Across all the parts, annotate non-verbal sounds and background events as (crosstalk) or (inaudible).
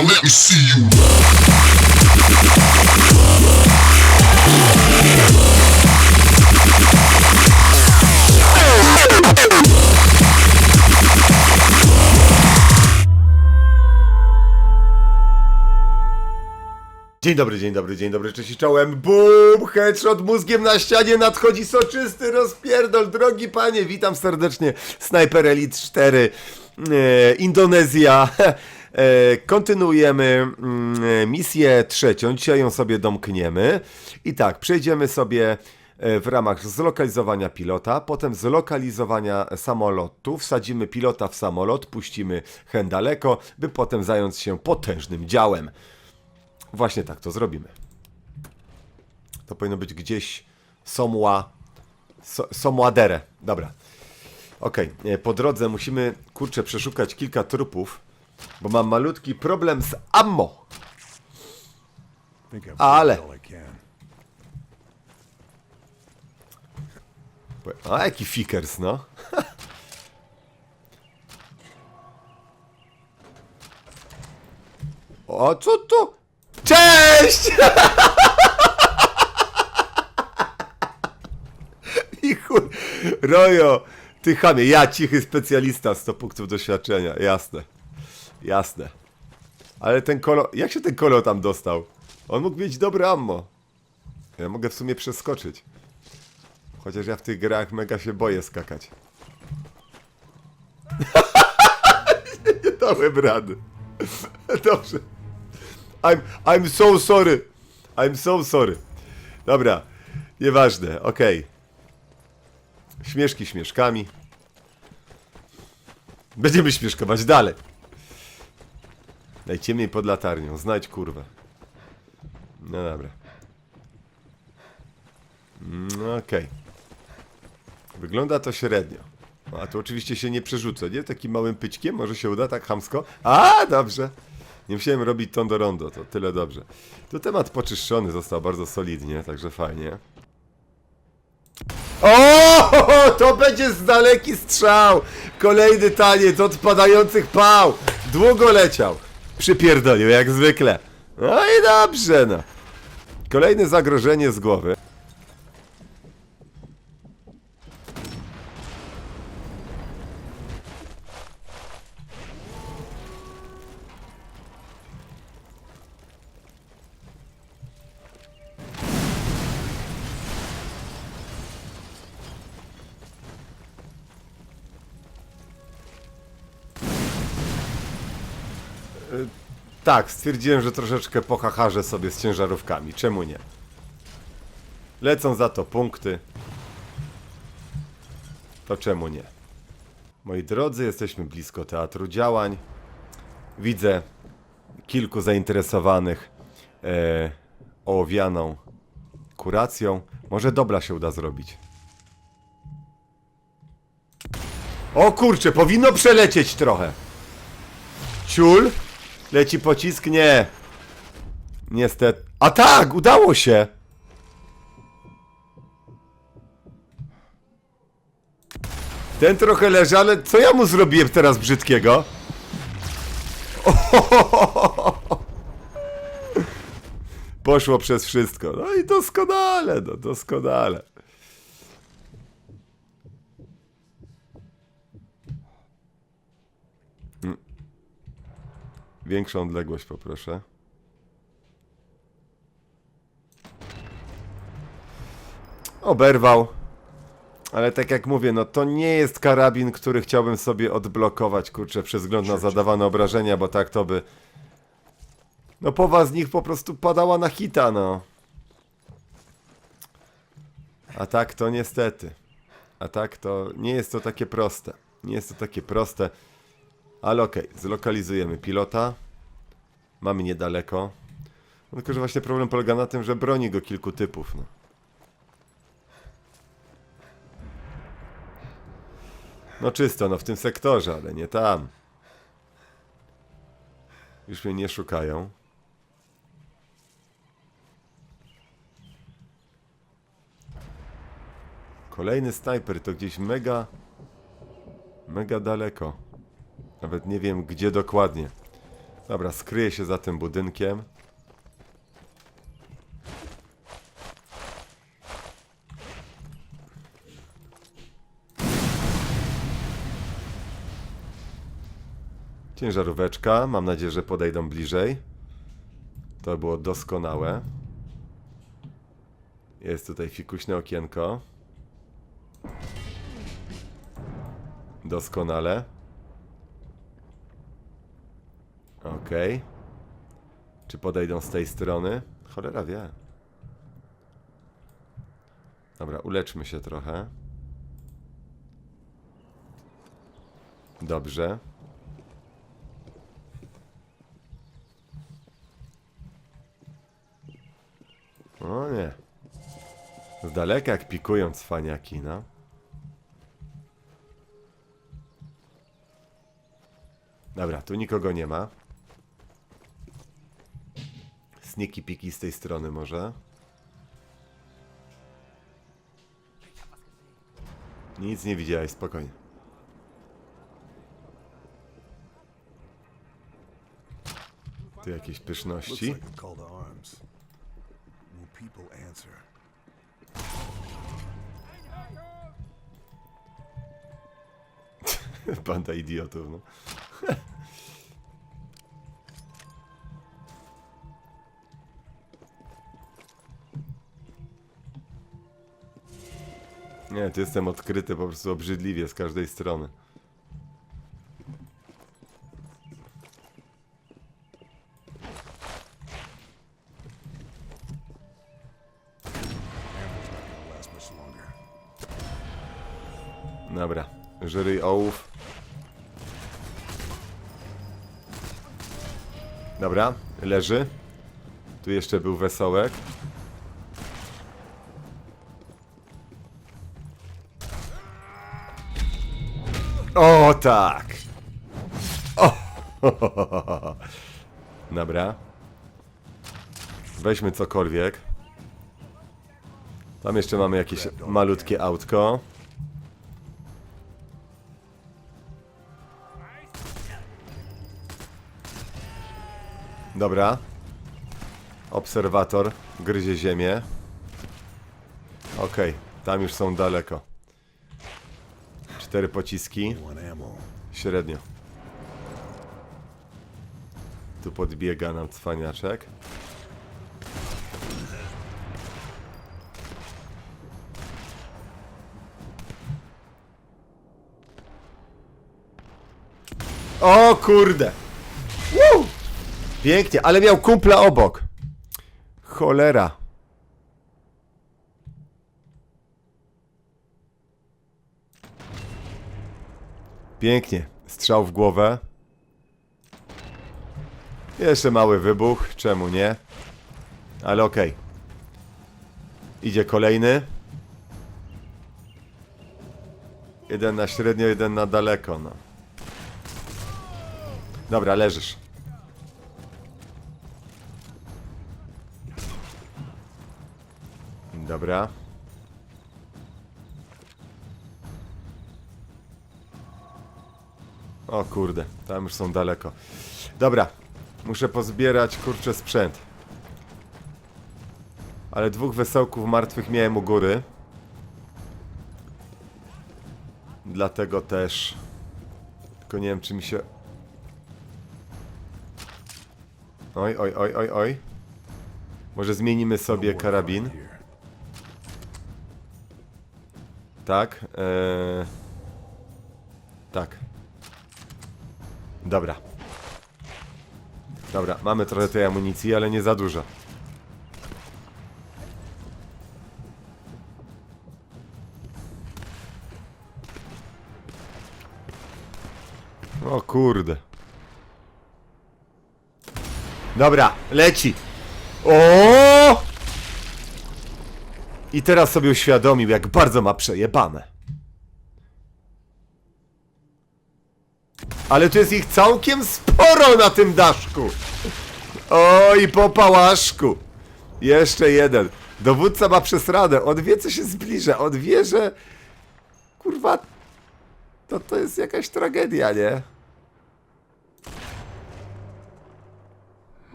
Let me see you. Dzień dobry, dzień dobry, dzień dobry, cześć i czołem. Bum! Headshot mózgiem na ścianie, nadchodzi soczysty rozpierdol. Drogi panie, witam serdecznie. Sniper Elite 4, e, Indonezja. E, kontynuujemy mm, e, misję trzecią. Dzisiaj ją sobie domkniemy. I tak, przejdziemy sobie e, w ramach zlokalizowania pilota, potem zlokalizowania samolotu, wsadzimy pilota w samolot, puścimy hen daleko, by potem zająć się potężnym działem. Właśnie tak to zrobimy. To powinno być gdzieś Somła. So, Somładere. Dobra. E, po drodze musimy, kurczę, przeszukać kilka trupów, bo mam malutki problem z ammo. Ale. A jaki fikers, no. (laughs) O, co to? Cześć! (laughs) I chuj. Rojo, ty chamie, ja cichy specjalista 100 punktów doświadczenia, jasne. Jasne. Ale ten kolo, jak się ten kolo tam dostał? On mógł mieć dobre ammo. Ja mogę w sumie przeskoczyć. Chociaż ja w tych grach mega się boję skakać. (laughs) nie dałem rady. (laughs) Dobrze. I'm, I'm so sorry. I'm so sorry. Dobra. Nieważne, okej. Śmieszki śmieszkami. Będziemy śmieszkować dalej. Najciemniej pod latarnią. Znajdź kurwę. No dobra. No okej. Wygląda to średnio. A to oczywiście się nie przerzuca, nie? Takim małym pyćkiem może się uda tak chamsko? A, dobrze. Nie musiałem robić tondo rondo, to tyle dobrze. Tu temat poczyszczony został bardzo solidnie, także fajnie. O, to będzie z daleki strzał! Kolejny taniec odpadających pał! Długo leciał. Przypierdolił, jak zwykle. No i dobrze, no. Kolejne zagrożenie z głowy. Tak, stwierdziłem, że troszeczkę pochacharzę sobie z ciężarówkami. Czemu nie? Lecą za to punkty. To czemu nie? Moi drodzy, jesteśmy blisko teatru działań. Widzę kilku zainteresowanych e, ołowianą kuracją. Może dobla się uda zrobić. O kurczę, powinno przelecieć trochę. Ciul? Leci pocisk? Nie. Niestety. A tak, udało się. Ten trochę leży, ale co ja mu zrobiłem teraz brzydkiego? (laughs) Poszło przez wszystko. No i doskonale, no doskonale. Większą odległość poproszę. Oberwał. Ale tak jak mówię, no to nie jest karabin, który chciałbym sobie odblokować, kurczę, przez wzgląd na zadawane obrażenia, bo tak to by... No połowa z nich po prostu padała na hita, no. A tak to niestety. A tak to nie jest to takie proste. Nie jest to takie proste. Ale okej, zlokalizujemy pilota. Mamy niedaleko. No tylko, że właśnie problem polega na tym, że broni go kilku typów. No. no czysto, no w tym sektorze, ale nie tam. Już mnie nie szukają. Kolejny snajper to gdzieś mega, mega daleko. Nawet nie wiem gdzie dokładnie. Dobra, skryję się za tym budynkiem. Ciężaróweczka. Mam nadzieję, że podejdą bliżej. To było doskonałe. Jest tutaj fikuśne okienko. Doskonale. Okej. Czy podejdą z tej strony? Cholera wie. Dobra, uleczmy się trochę. Dobrze. O nie. Z daleka jak pikują cwaniaki, no. Dobra, tu nikogo nie ma. Sniki piki z tej strony może. Nic nie widziałeś, spokojnie. Tu jakieś pyszności. (laughs) Banda idiotów, no. Nie, tu jestem odkryty po prostu obrzydliwie z każdej strony. Dobra, żyry ołów. Dobra, leży. Tu jeszcze był wesołek. O tak! O! (laughs) Dobra. Weźmy cokolwiek. Tam jeszcze mamy jakieś malutkie autko. Dobra. Obserwator gryzie ziemię. Okej, tam już są daleko. Cztery pociski, średnio. Tu podbiega nam cwaniaczek. O kurde! Woo! Pięknie, ale miał kumpla obok. Cholera. Pięknie. Strzał w głowę. Jeszcze mały wybuch, czemu nie? Ale okej. Idzie kolejny. Jeden na średnio, jeden na daleko, no. Dobra, leżysz. Dobra. O kurde, tam już są daleko. Dobra, muszę pozbierać kurczę sprzęt. Ale dwóch wesołków martwych miałem u góry. Dlatego też. Tylko nie wiem, czy mi się. Oj, oj, oj, oj, oj. Może zmienimy sobie karabin. Tak. Eee... Tak. Dobra. Dobra, mamy trochę tej amunicji, ale nie za dużo. O kurde. Dobra, leci. O! I teraz sobie uświadomił, jak bardzo ma przejebane. Ale tu jest ich całkiem sporo na tym daszku. Oj, po pałaszku. Jeszcze jeden. Dowódca ma przesradę. On wie, co się zbliża. On wie, że... Kurwa... To, to jest jakaś tragedia, nie?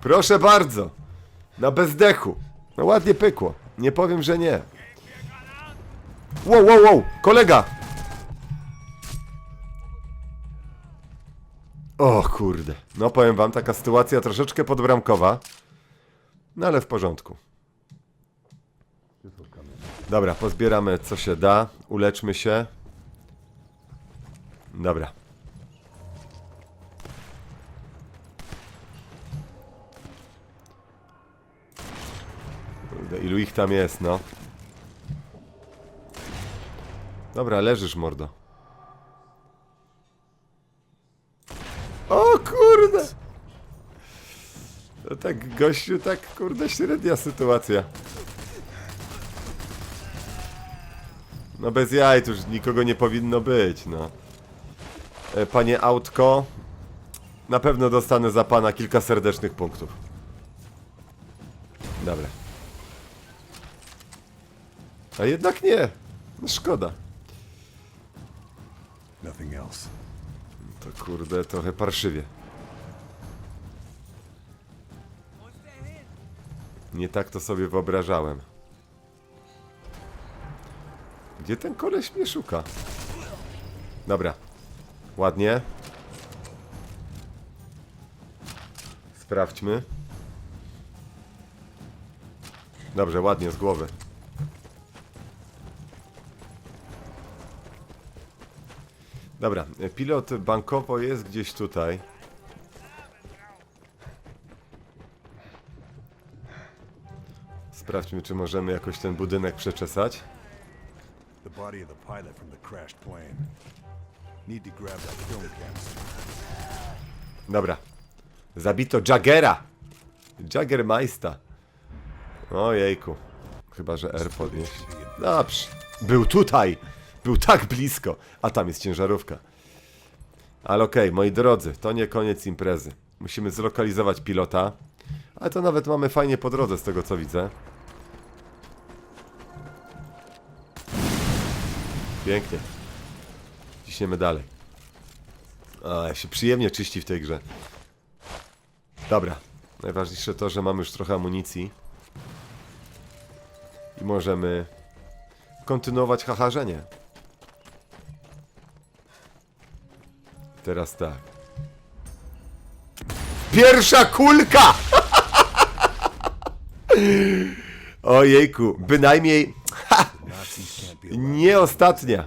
Proszę bardzo. Na bezdechu. No ładnie pykło. Nie powiem, że nie. Wow, wow, wow. Kolega, O kurde. No powiem wam, taka sytuacja troszeczkę podbramkowa. No ale w porządku. Dobra, pozbieramy co się da. Uleczmy się. Dobra. Kurde, ilu ich tam jest, no. Dobra, leżysz, mordo. O kurde! No tak, gościu, tak, kurde, średnia sytuacja. No bez jaj, tu już nikogo nie powinno być, no. E, Panie autko, na pewno dostanę za pana kilka serdecznych punktów. Dobra. A jednak nie. No szkoda. Nothing else. To kurde, trochę parszywie. Nie tak to sobie wyobrażałem. Gdzie ten koleś mnie szuka? Dobra. Ładnie. Sprawdźmy. Dobrze, ładnie z głowy. Dobra, pilot bankowo jest gdzieś tutaj. Sprawdźmy, czy możemy jakoś ten budynek przeczesać. The body of the pilot from the crashed plane. Need to grab that film canister. Dobra. Zabito Jaggera! Jaggermeista. Ojejku. Chyba, że R podnieść. Dobrze. Był tutaj! Był tak blisko! A tam jest ciężarówka. Ale okej, moi drodzy, to nie koniec imprezy. Musimy zlokalizować pilota. Ale to nawet mamy fajnie po drodze z tego co widzę. Pięknie. Ciśniemy dalej. A, się przyjemnie czyści w tej grze. Dobra. Najważniejsze to, że mamy już trochę amunicji. I możemy kontynuować hacharzenie. Teraz tak. Pierwsza kulka! (laughs) Ojejku, bynajmniej nie ostatnia.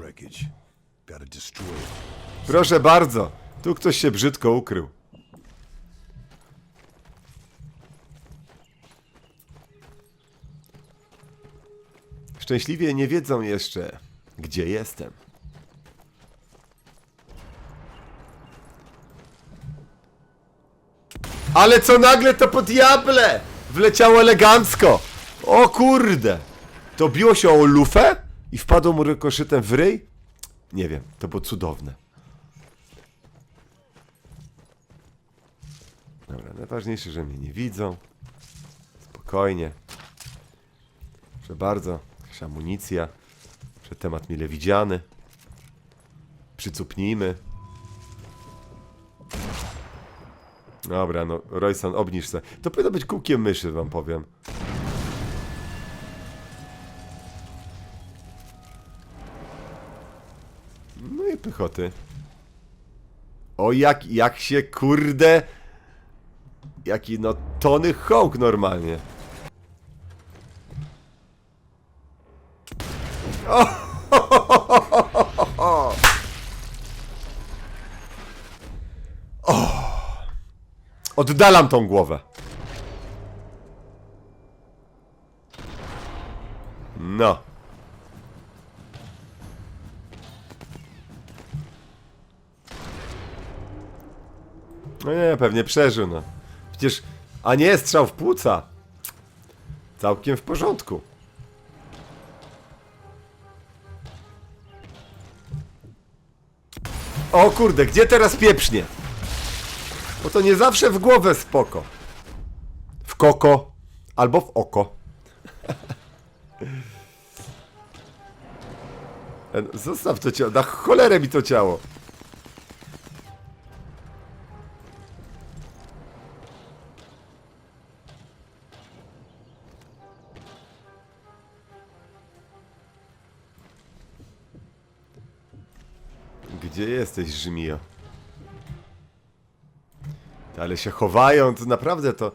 Proszę bardzo, tu ktoś się brzydko ukrył. Szczęśliwie nie wiedzą jeszcze, gdzie jestem. Ale co nagle to po diable! Wleciało elegancko! O kurde! To biło się o lufę i wpadło mu rykoszytem w ryj? Nie wiem, to było cudowne. Dobra, najważniejsze, że mnie nie widzą. Spokojnie. Proszę bardzo, jakaś amunicja. Że temat mile widziany. Przycupnijmy. Dobra, no, Royson, obniż se. To powinno być kółkiem myszy, wam powiem. I pychoty. O, jak, jak się kurde... Jaki no Tony Hawk normalnie. (laughs) O! Oddalam tą głowę. Pewnie przeżył, no. Przecież, a nie strzał w płuca. Całkiem w porządku. O kurde, gdzie teraz pieprznie? Bo to nie zawsze w głowę spoko. W koko. Albo w oko. (laughs) Zostaw to ciało. Na cholerę mi to ciało. Gdzie jesteś, Rzymio? Ale się chowają, to naprawdę to...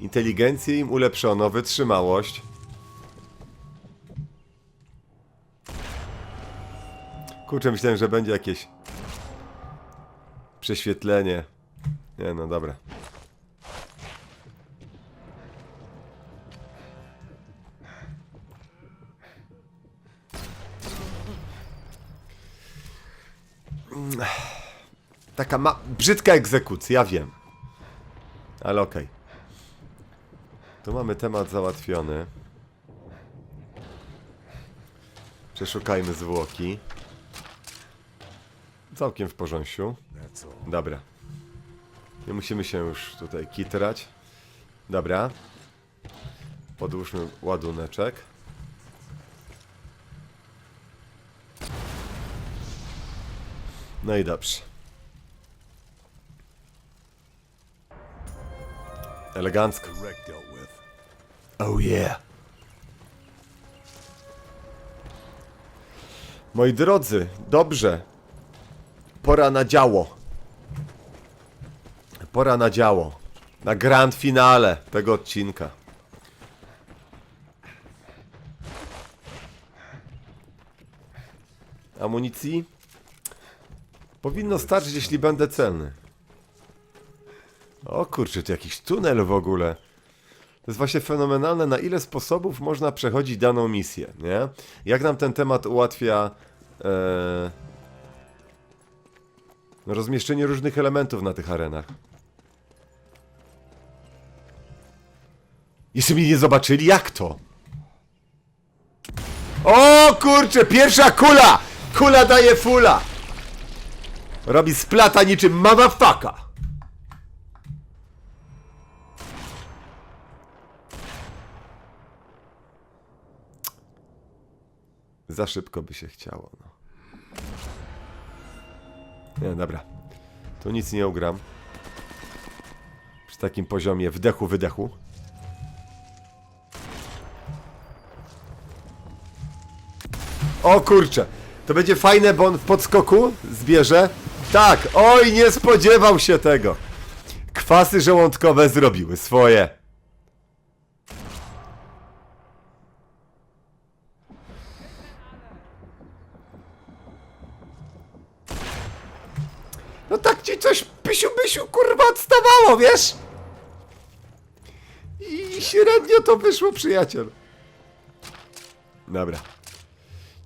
Inteligencję im ulepszono, wytrzymałość. Kurczę, myślałem, że będzie jakieś... Prześwietlenie. Nie, no dobra. Taka ma... brzydka egzekucja, wiem. Ale okej. Tu mamy temat załatwiony. Przeszukajmy zwłoki. Całkiem w porządku. Dobra. Nie musimy się już tutaj kitrać. Dobra. Podłóżmy ładuneczek. No i dobrze. Elegancko. Oh yeah. Moi drodzy, dobrze. Pora na działo. Pora na działo. Na grand finale tego odcinka. Amunicji? Powinno starczyć, jeśli będę celny. O kurczę, to jakiś tunel w ogóle. To jest właśnie fenomenalne, na ile sposobów można przechodzić daną misję, nie? Jak nam ten temat ułatwia e, rozmieszczenie różnych elementów na tych arenach. Jeszcze mnie nie zobaczyli? Jak to? O kurczę, pierwsza kula! Kula daje fula! Robi splata niczym motherfucker! Za szybko by się chciało, no. Nie, dobra. Tu nic nie ugram. Przy takim poziomie wdechu, wydechu. O kurczę! To będzie fajne, bo on w podskoku zbierze. Tak! Oj, nie spodziewał się tego! Kwasy żołądkowe zrobiły swoje. No tak ci coś pysiu kurwa odstawało, wiesz? I średnio to wyszło, przyjaciel. Dobra.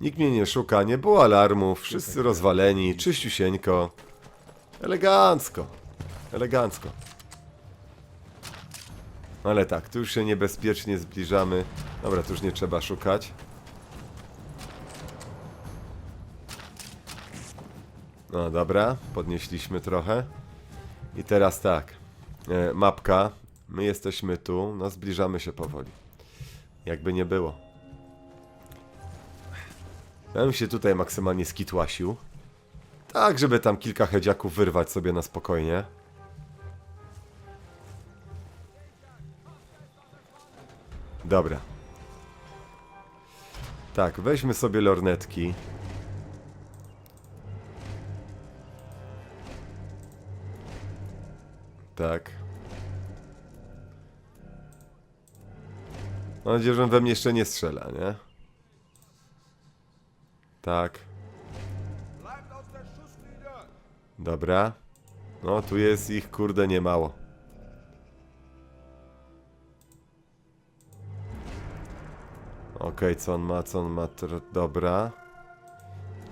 Nikt mnie nie szuka, nie było alarmów, wszyscy rozwaleni, czyściusieńko. Elegancko. Elegancko. Ale tak, tu już się niebezpiecznie zbliżamy. Dobra, tu już nie trzeba szukać. No dobra, podnieśliśmy trochę. I teraz tak. E, mapka. My jesteśmy tu, no zbliżamy się powoli. Jakby nie było. Ja bym się tutaj maksymalnie skitłasił. Tak, żeby tam kilka hedziaków wyrwać sobie na spokojnie. Dobra. Tak, weźmy sobie lornetki. Tak. Mam nadzieję, że on we mnie jeszcze nie strzela, nie? Tak. Dobra. No, tu jest ich, kurde, niemało. Okej, co on ma, co on ma, dobra.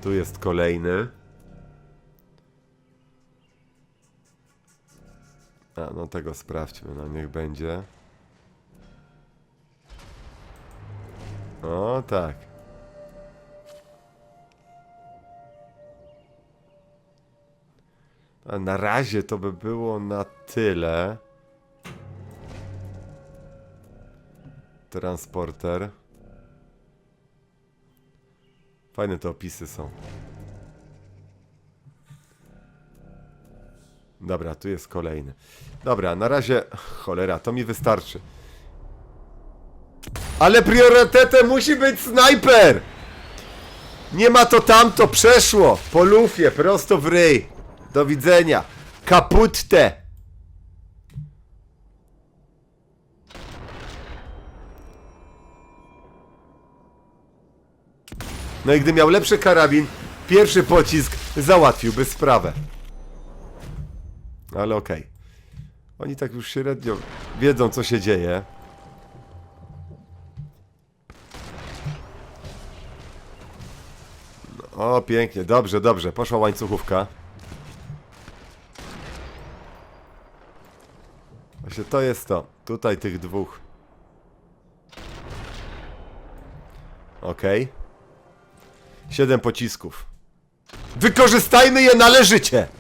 Tu jest kolejny. A, no tego sprawdźmy, no niech będzie. O, tak. A na razie to by było na tyle. Transporter. Fajne te opisy są. Dobra, tu jest kolejny. Dobra, na razie. Cholera, to mi wystarczy. Ale priorytetem musi być snajper! Nie ma to tamto, przeszło! Po lufie, prosto w ryj. Do widzenia. Kaputte! No i gdy miał lepszy karabin, pierwszy pocisk załatwiłby sprawę. Ale okej. Oni tak już średnio wiedzą, co się dzieje. No, o, pięknie, dobrze, dobrze. Poszła łańcuchówka. Właśnie to jest to. Tutaj tych dwóch. Okej. Siedem pocisków. Wykorzystajmy je należycie!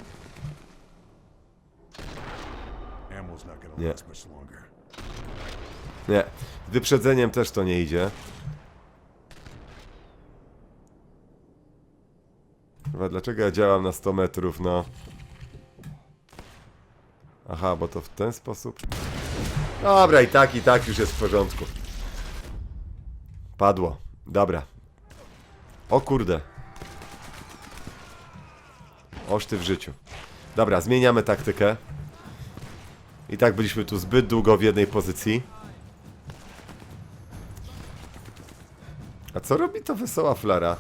Longer. Nie, z wyprzedzeniem też to nie idzie. Chyba dlaczego ja działam na 100 metrów, no? Aha, bo to w ten sposób. Dobra, i tak, i tak już jest w porządku. Padło. Dobra. O kurde. Oż ty w życiu. Dobra, zmieniamy taktykę. I tak byliśmy tu zbyt długo w jednej pozycji. A co robi to wesoła flara?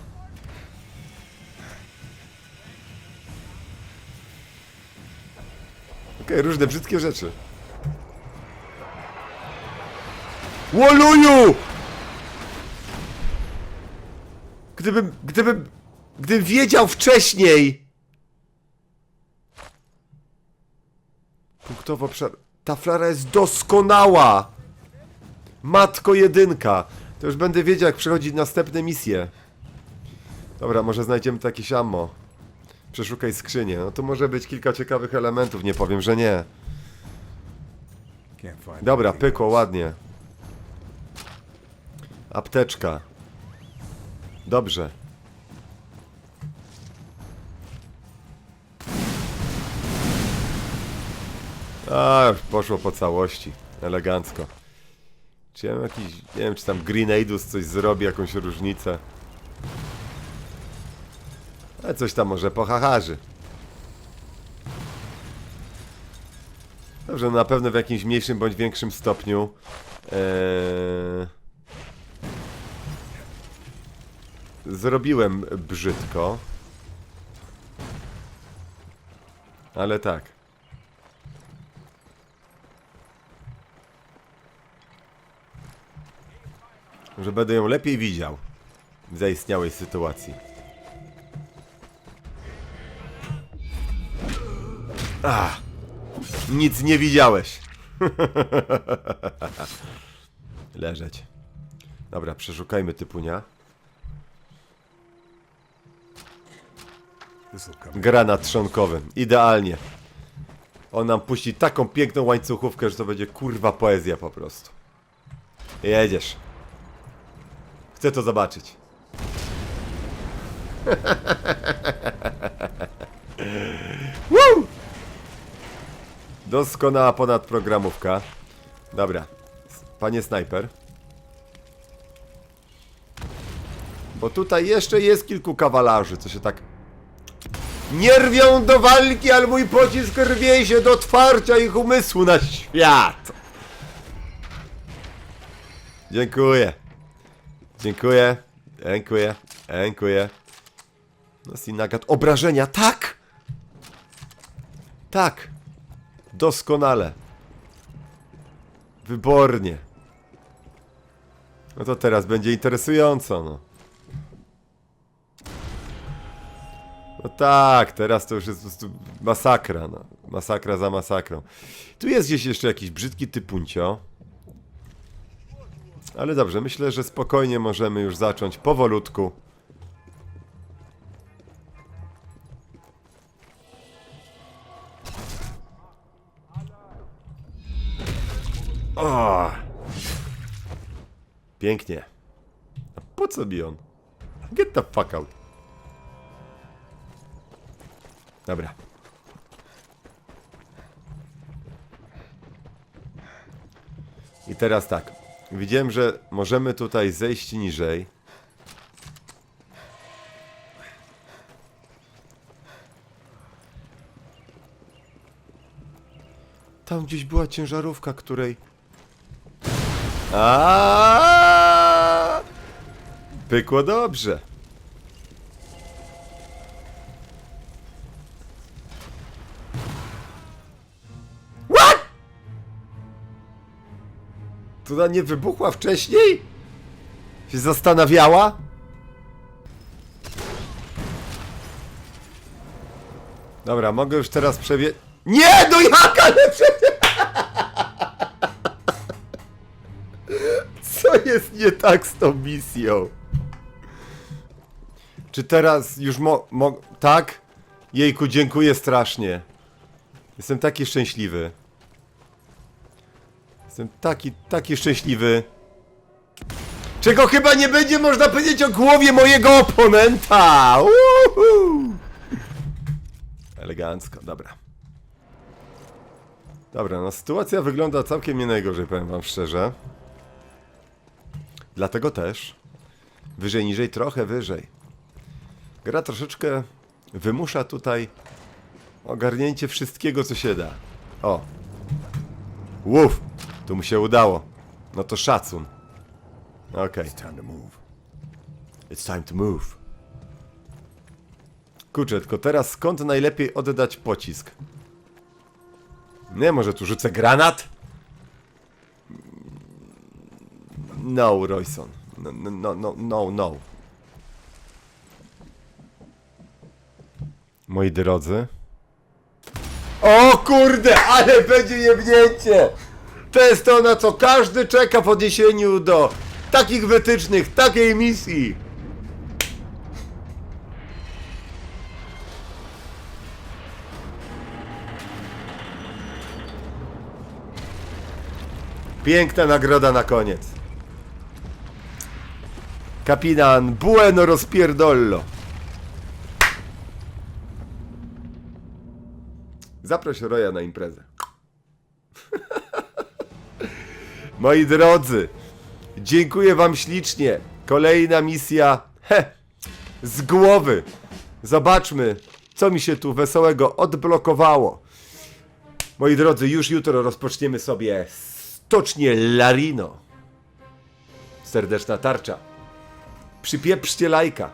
Okej, różne brzydkie rzeczy. Łoluju! Gdybym, gdybym, gdybym wiedział wcześniej! Punktowo przed... Ta flara jest doskonała! Matko jedynka! To już będę wiedział, jak przechodzić następne misje. Dobra, może znajdziemy tu jakieś ammo. Przeszukaj skrzynię. No to może być kilka ciekawych elementów, nie powiem, że nie. Dobra, pykło, ładnie. Apteczka. Dobrze. A, poszło po całości. Elegancko. Czy ja mam jakiś, nie wiem, czy tam Grenadus coś zrobi, jakąś różnicę. Ale coś tam może pochacharzy. Dobrze, na pewno w jakimś mniejszym bądź większym stopniu. Eee... Zrobiłem brzydko. Ale tak. Że będę ją lepiej widział w zaistniałej sytuacji. A, nic nie widziałeś. (laughs) Leżeć. Dobra, przeszukajmy typunia. Granat trzonkowy. Idealnie. On nam puści taką piękną łańcuchówkę, że to będzie kurwa poezja po prostu. Jedziesz. Chcę to zobaczyć. (laughs) Woo! Doskonała ponadprogramówka. Dobra. Panie snajper. Bo tutaj jeszcze jest kilku kawalarzy, co się tak nie rwią do walki, ale mój pocisk rwie się do otwarcia ich umysłu na świat. Dziękuję. Dziękuję. Dziękuję. Dziękuję. No Sinagat. Obrażenia, tak! Tak. Doskonale. Wybornie. No to teraz będzie interesująco, no. No tak, teraz to już jest po prostu masakra, no. Masakra za masakrą. Tu jest gdzieś jeszcze jakiś brzydki typuncio. Ale dobrze, myślę, że spokojnie możemy już zacząć powolutku. O! Pięknie. A po co mi on? Get the fuck out. Dobra. I teraz tak. Widziałem, że możemy tutaj zejść niżej. Tam gdzieś była ciężarówka, której... Aaaa! Pykło dobrze. Ona nie wybuchła wcześniej? Się zastanawiała? Dobra, mogę już teraz przewie... Nie, no jak, ale przewie... Co jest nie tak z tą misją? Czy teraz już mo... mo tak? Jejku, dziękuję strasznie. Jestem taki szczęśliwy. Jestem taki, taki szczęśliwy. Czego chyba nie będzie można powiedzieć o głowie mojego oponenta! Uhu! Elegancko, dobra. Dobra, no sytuacja wygląda całkiem nie najgorzej, powiem wam szczerze. Dlatego też wyżej, niżej, trochę wyżej. Gra troszeczkę wymusza tutaj ogarnięcie wszystkiego, co się da. O. Łuf! Tu mu się udało. No to szacun. Okej. Time to move. It's time to move. Kurczę, tylko teraz skąd najlepiej oddać pocisk? Nie, może tu rzucę granat? No, Royson. No, no, no, no, no, no. Moi drodzy. O kurde, ale będzie jebnięcie! To jest to, na co każdy czeka w odniesieniu do takich wytycznych, takiej misji. Piękna nagroda na koniec. Kapitan Bueno Rozpierdollo. Zaproś Roya na imprezę. Moi drodzy, dziękuję wam ślicznie. Kolejna misja he, z głowy. Zobaczmy, co mi się tu wesołego odblokowało. Moi drodzy, już jutro rozpoczniemy sobie stocznie Larino. Serdeczna tarcza. Przypieprzcie lajka.